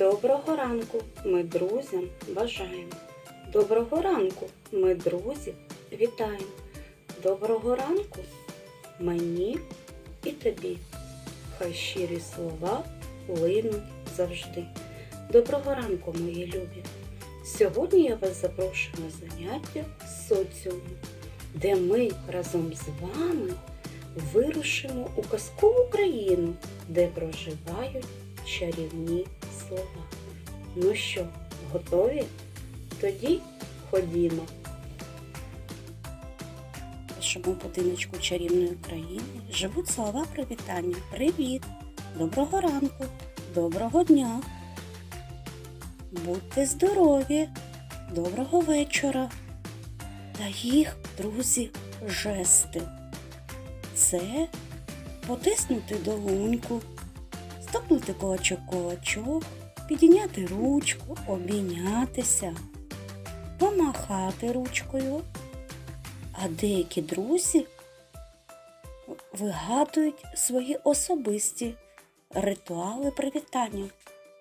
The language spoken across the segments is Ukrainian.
Доброго ранку ми друзям бажаємо. Доброго ранку ми друзів вітаємо. Доброго ранку мені і тобі. Хай щирі слова линуть завжди. Доброго ранку, мої любі! Сьогодні я вас запрошую на заняття з соціуму, де ми разом з вами вирушимо у казкову країну, де проживають чарівні слова. Ну що, готові? Тоді ходімо. В нашому будиночку чарівної країни живуть слова привітання. Привіт! Доброго ранку! Доброго дня! Будьте здорові! Доброго вечора! Та їх, друзі, жести. Це потиснути долоньку, стопнути кулачок кулачок, підійняти ручку, обійнятися, помахати ручкою. А деякі друзі вигадують свої особисті ритуали привітання,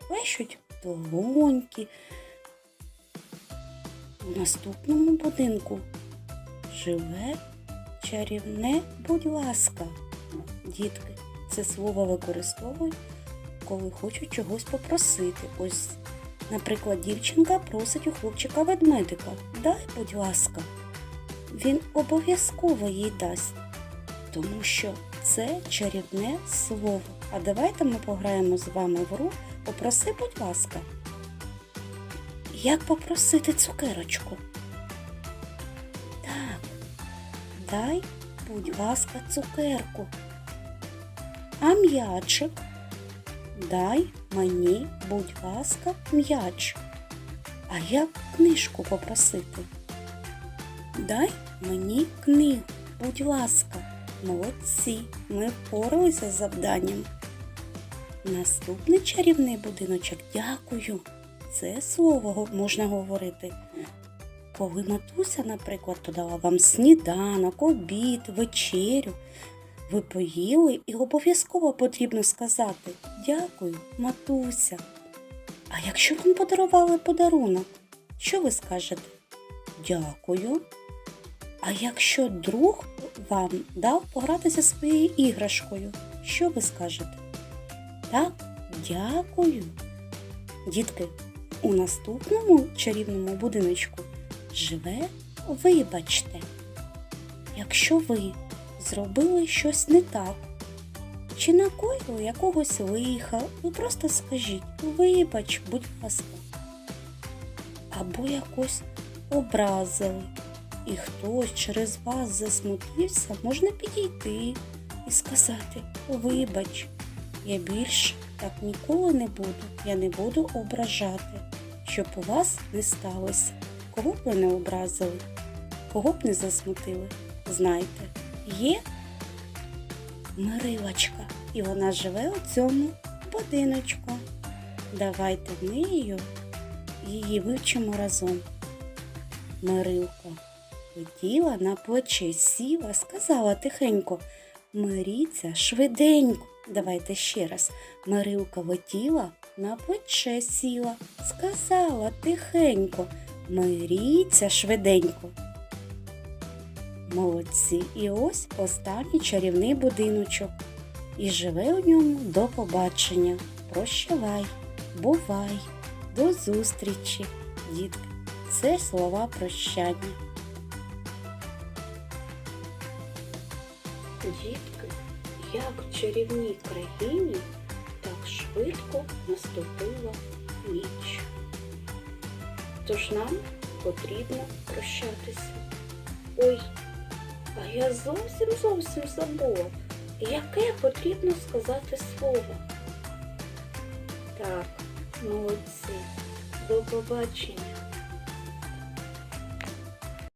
вещуть долоньки. У наступному будинку живе чарівне, будь ласка. Дітки, це слово використовують, коли хочуть чогось попросити. Ось, наприклад, дівчинка просить у хлопчика ведмедика. Дай, будь ласка. Він обов'язково їй дасть, тому що це чарівне слово. А давайте ми пограємо з вами в гру Попроси, будь ласка. Як попросити цукерочку? Так, дай, будь ласка, цукерку. А м'ячик? Дай мені, будь ласка, м'яч. А як книжку попросити? Дай мені книгу, будь ласка. Молодці, ми впоралися з завданням. Наступний чарівний будиночок дякую. Це слово можна говорити. Коли матуся, наприклад, додала вам сніданок, обід, вечерю, ви поїли і обов'язково потрібно сказати Дякую, матуся. А якщо вам подарували подарунок, що ви скажете? Дякую. А якщо друг вам дав погратися своєю іграшкою, що ви скажете? Так, дякую. Дітки, у наступному чарівному будиночку живе вибачте. Якщо ви зробили щось не так, чи накоїли якогось лиха, ви просто скажіть вибач, будь ласка. Або якось образили, і хтось через вас засмутився, можна підійти і сказати Вибач, я більше так ніколи не буду, я не буду ображати, щоб у вас не сталося. Кого б ви не образили, кого б не засмутили, знайте, є Мирилочка, і вона живе у цьому будиночку. Давайте ми її, вивчимо разом. Мирилка летіла на плече, сіла, сказала тихенько, Миріться швиденько. Давайте ще раз. Мирилка летіла, на плече сіла, сказала тихенько, Миріться швиденько. Молодці. І ось останній чарівний будиночок. І живе у ньому до побачення. Прощавай, бувай, до зустрічі, дітки. Це слова прощання. Дітки, як в чарівній країні так швидко наступила ніч. Тож нам потрібно прощатися. Ой, а я зовсім зовсім забула, яке потрібно сказати слово. Так, молодці, до побачення.